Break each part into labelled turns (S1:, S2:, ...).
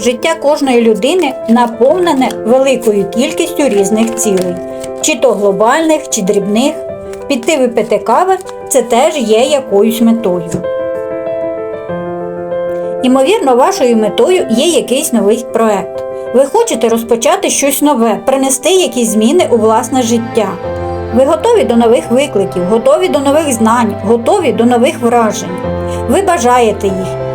S1: Життя кожної людини наповнене великою кількістю різних цілей, чи то глобальних, чи дрібних. Піти випити кави це теж є якоюсь метою. Імовірно, вашою метою є якийсь новий проект. Ви хочете розпочати щось нове, принести якісь зміни у власне життя. Ви готові до нових викликів, готові до нових знань, готові до нових вражень. Ви бажаєте їх.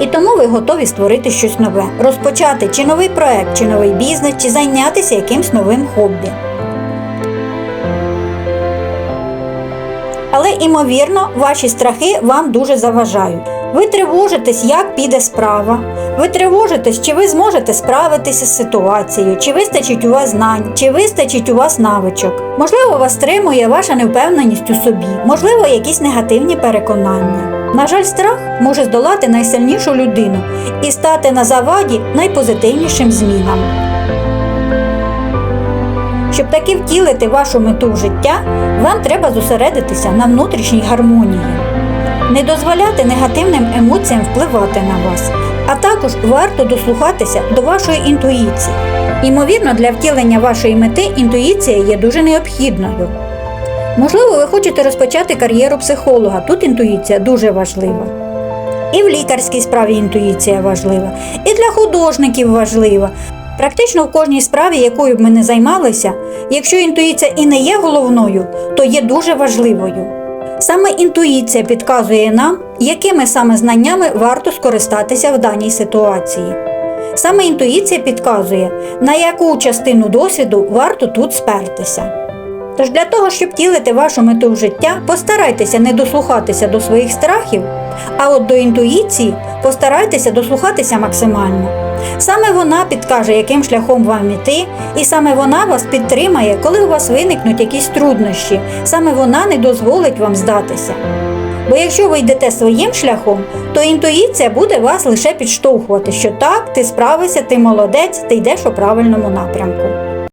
S1: І тому ви готові створити щось нове, розпочати чи новий проект, чи новий бізнес, чи зайнятися якимсь новим хобі. Але, імовірно, ваші страхи вам дуже заважають. Ви тривожитесь, як піде справа. Ви тривожитесь, чи ви зможете справитися з ситуацією, чи вистачить у вас знань, чи вистачить у вас навичок. Можливо, вас стримує ваша невпевненість у собі, можливо, якісь негативні переконання. На жаль, страх може здолати найсильнішу людину і стати на заваді найпозитивнішим змінам. Щоб таки втілити вашу мету в життя, вам треба зосередитися на внутрішній гармонії, не дозволяти негативним емоціям впливати на вас, а також варто дослухатися до вашої інтуїції. Ймовірно, для втілення вашої мети інтуїція є дуже необхідною. Можливо, ви хочете розпочати кар'єру психолога, тут інтуїція дуже важлива. І в лікарській справі інтуїція важлива, і для художників важлива. Практично в кожній справі, якою б ми не займалися, якщо інтуїція і не є головною, то є дуже важливою. Саме інтуїція підказує нам, якими саме знаннями варто скористатися в даній ситуації. Саме інтуїція підказує, на яку частину досвіду варто тут спертися. Тож для того, щоб втілити вашу мету в життя, постарайтеся не дослухатися до своїх страхів, а от до інтуїції постарайтеся дослухатися максимально. Саме вона підкаже, яким шляхом вам іти, і саме вона вас підтримає, коли у вас виникнуть якісь труднощі. Саме вона не дозволить вам здатися. Бо якщо ви йдете своїм шляхом, то інтуїція буде вас лише підштовхувати, що так, ти справишся, ти молодець, ти йдеш у правильному напрямку.